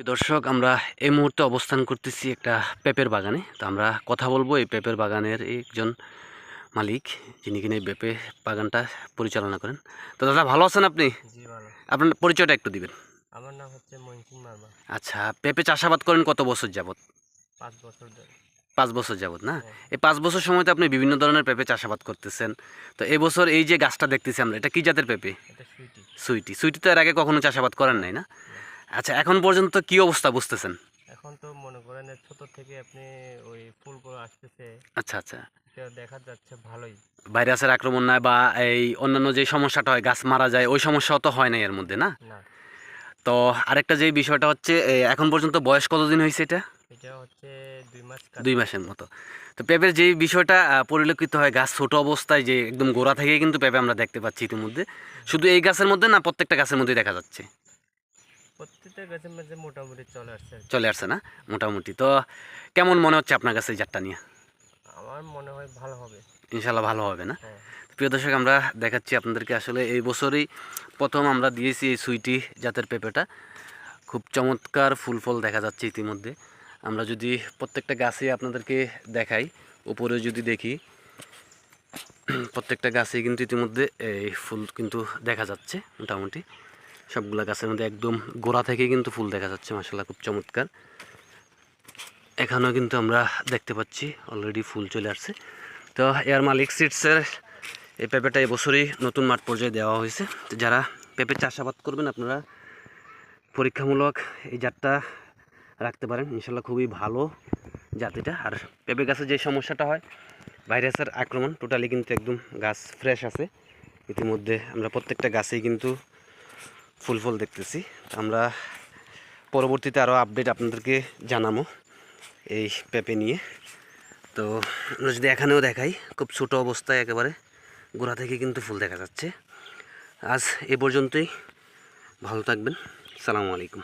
দর্শক আমরা এই মুহূর্তে অবস্থান করতেছি একটা পেঁপের বাগানে। তো আমরা কথা বলব এই পেঁপের বাগানের একজন মালিক যিনি কিনা এই পেঁপে বাগানটা পরিচালনা করেন। তো দাদা ভালো আছেন আপনি? আপনার পরিচয়টা একটু দিবেন। আমার নাম হচ্ছে মার্মা। আচ্ছা পেঁপে চাষাবাদ করেন কত বছর যাবত পাঁচ বছর পাঁচ বছর যাবত না? হ্যাঁ। এই পাঁচ বছর সময় তো আপনি বিভিন্ন ধরনের পেঁপে চাষাবাদ করতেছেন। তো এবছর এই যে গাছটা দেখতেছি আমরা এটা কি জাতের পেঁপে? সুইটি। সুইটি। সুইটি তো এর আগে কখনো চাষাবাদ করেন নাই না। আচ্ছা এখন পর্যন্ত কি অবস্থা বুঝতেছেন? এখন তো মনে করেন ছোট থেকে আপনি ওই ফুলগুলো আসতেছে। আচ্ছা আচ্ছা। দেখা যাচ্ছে ভালোই। ভাইরাসের আক্রমণ নয় বা এই অন্যান্য যে সমস্যাটা হয় গাছ মারা যায় ওই তো হয় না এর মধ্যে না? তো আরেকটা যে বিষয়টা হচ্ছে এখন পর্যন্ত বয়স কতদিন হয়েছে এটা? দুই মাসের মতো। তো পেঁপের যে বিষয়টা পরিলক্ষিত হয় গাছ ছোট অবস্থায় যে একদম গোড়া থেকে কিন্তু পেঁপে আমরা দেখতে পাচ্ছি ইতিমধ্যে। শুধু এই গাছের মধ্যে না প্রত্যেকটা গাছের মধ্যেই দেখা যাচ্ছে। প্রত্যেকটা গাছের মধ্যে মোটামুটি চলে আসছে। চলে আসছে না? মোটামুটি। তো কেমন মনে হচ্ছে আপনার কাছে এই জাতটা নিয়ে? আমার মনে হয় ভালো হবে। ইনশাল্লাহ ভালো হবে না? হ্যাঁ। প্রিয় দর্শক আমরা দেখাচ্ছি আপনাদেরকে আসলে এই বছরই প্রথম আমরা দিয়েছি এই সুইটি জাতের পেঁপেটা। খুব চমৎকার ফুল ফল দেখা যাচ্ছে ইতিমধ্যে। আমরা যদি প্রত্যেকটা গাছে আপনাদেরকে দেখাই উপরে যদি দেখি প্রত্যেকটা গাছে কিন্তু ইতিমধ্যে এই ফুল কিন্তু দেখা যাচ্ছে মোটামুটি। সবগুলা গাছের মধ্যে একদম গোড়া থেকে কিন্তু ফুল দেখা যাচ্ছে মাসাল্লাহ খুব চমৎকার। এখানেও কিন্তু আমরা দেখতে পাচ্ছি অলরেডি ফুল চলে আসছে। তো এয়ার মালিক সিটসের এই পেঁপেটা এবছরই নতুন মাঠ পর্যায়ে দেওয়া হয়েছে। তো যারা পেঁপে চাষাবাদ করবেন, আপনারা পরীক্ষামূলক এই জাতটা রাখতে পারেন। ইনশাল্লাহ খুবই ভালো জাতিটা আর পেঁপে গাছে যে সমস্যাটা হয়, ভাইরাসের আক্রমণ টোটালি কিন্তু একদম গাছ ফ্রেশ আছে। ইতিমধ্যে আমরা প্রত্যেকটা গাছেই কিন্তু ফুল ফুল দেখতেছি। আমরা পরবর্তীতে আরও আপডেট আপনাদেরকে জানাব এই পেঁপে নিয়ে। তো আমরা যদি এখানেও দেখাই, খুব ছোটো অবস্থায় একেবারে গোড়া থেকে কিন্তু ফুল দেখা যাচ্ছে। আজ এ পর্যন্তই। ভালো থাকবেন। সালামু আলাইকুম।